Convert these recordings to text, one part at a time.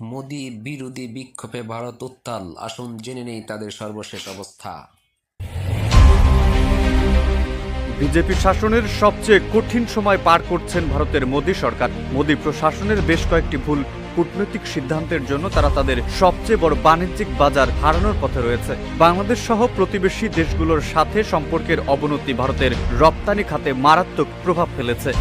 মোদি বিরোধী বিক্ষোভে ভারত উত্তাল। আসুন জেনে নেই তাদের সর্বশেষ অবস্থা। বিজেপি শাসনের সবচেয়ে কঠিন সময় পার করছেন ভারতের মোদী সরকার। মোদী প্রশাসনের বেশ কয়েকটি ভুল কূটনৈতিক সিদ্ধান্তের জন্য তারা তাদের সবচেয়ে বড় বাণিজ্যিক বাজার হারানোর পথে রয়েছে। বাংলাদেশ সহ প্রতিবেশী দেশগুলোর সাথে সম্পর্কের অবনতি ভারতের রপ্তানি খাতে মারাত্মক প্রভাব ফেলেছে।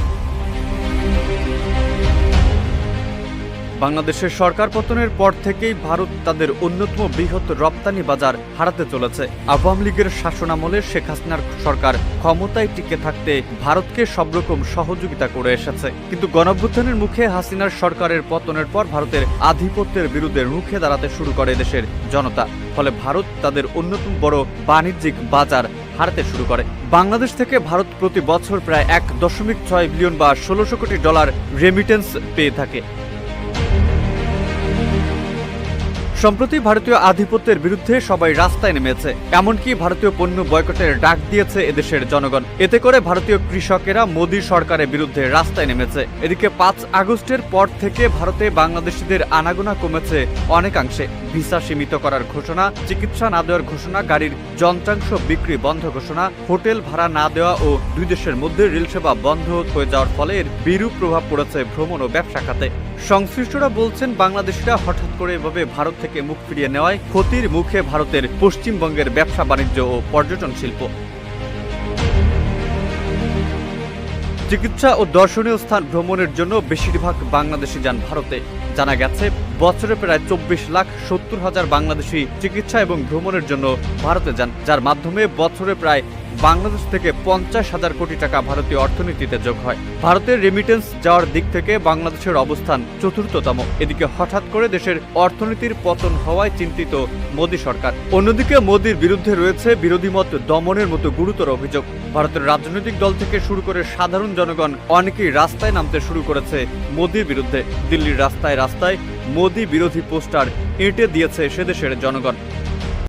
বাংলাদেশের সরকার পতনের পর থেকেই ভারত তাদের অন্যতম বৃহৎ রপ্তানি বাজার হারাতে চলেছে। আওয়ামী লীগের শাসনামলে শেখ হাসিনার সরকার ক্ষমতায় টিকে থাকতে ভারতকে সব রকম সহযোগিতা করে এসেছে। কিন্তু গণভ্যুত্থানের মুখে হাসিনার সরকারের পতনের পর ভারতের আধিপত্যের বিরুদ্ধে রুখে দাঁড়াতে শুরু করে দেশের জনতা। ফলে ভারত তাদের অন্যতম বড় বাণিজ্যিক বাজার হারাতে শুরু করে। বাংলাদেশ থেকে ভারত প্রতি বছর প্রায় এক দশমিক ছয় বিলিয়ন বা ষোলোশো কোটি ডলার রেমিটেন্স পেয়ে থাকে। সম্প্রতি ভারতীয় আধিপত্যের বিরুদ্ধে সবাই রাস্তায় নেমেছে। এমনকি ভারতীয় পণ্য বয়কটের ডাক দিয়েছে এদেশের জনগণ। এতে করে ভারতীয় কৃষকেরা মোদী সরকারের বিরুদ্ধে রাস্তায় নেমেছে। এদিকে পাঁচ আগস্টের পর থেকে ভারতে বাংলাদেশিদের আনাগোনা কমেছে অনেকাংশে। ভিসা সীমিত করার ঘোষণা, চিকিৎসা না দেওয়ার ঘোষণা, গাড়ির যন্ত্রাংশ বিক্রি বন্ধ ঘোষণা, হোটেল ভাড়া না দেওয়া ও দুই দেশের মধ্যে রেল সেবা বন্ধ হয়ে যাওয়ার ফলে এর বিরূপ প্রভাব পড়েছে ভ্রমণ ও ব্যবসা খাতে। সংশ্লিষ্টরা বলছেন বাংলাদেশিরা হঠাৎ করে এভাবে ভারত থেকে মুখ ফিরিয়ে নেওয়ায় ক্ষতির মুখে ভারতের পশ্চিমবঙ্গের ব্যবসা, বাণিজ্য ও পর্যটন শিল্প। চিকিৎসা ও দর্শনীয় স্থান ভ্রমণের জন্য বেশিরভাগ বাংলাদেশি যান ভারতে। জানা গেছে, বছরে প্রায় চব্বিশ লাখ সত্তর হাজার বাংলাদেশি চিকিৎসা এবং ভ্রমণের জন্য ভারতে যান, যার মাধ্যমে বছরে প্রায় বাংলাদেশ থেকে পঞ্চাশ হাজার কোটি টাকা ভারতীয় অর্থনীতিতে যোগ হয়। ভারতের রেমিটেন্স যাওয়ার দিক থেকে বাংলাদেশের অবস্থান চতুর্থতম। এদিকে হঠাৎ করে দেশের অর্থনীতির পতন হওয়ায় চিন্তিত মোদী সরকার। অন্যদিকে মোদীর বিরুদ্ধে রয়েছে বিরোধী মত দমনের মতো গুরুতর অভিযোগ। ভারতের রাজনৈতিক দল থেকে শুরু করে সাধারণ জনগণ অনেকেই রাস্তায় নামতে শুরু করেছে মোদীর বিরুদ্ধে। দিল্লির রাস্তায় রাস্তায় মোদী বিরোধী পোস্টার এঁটে দিয়েছে সেদেশের জনগণ।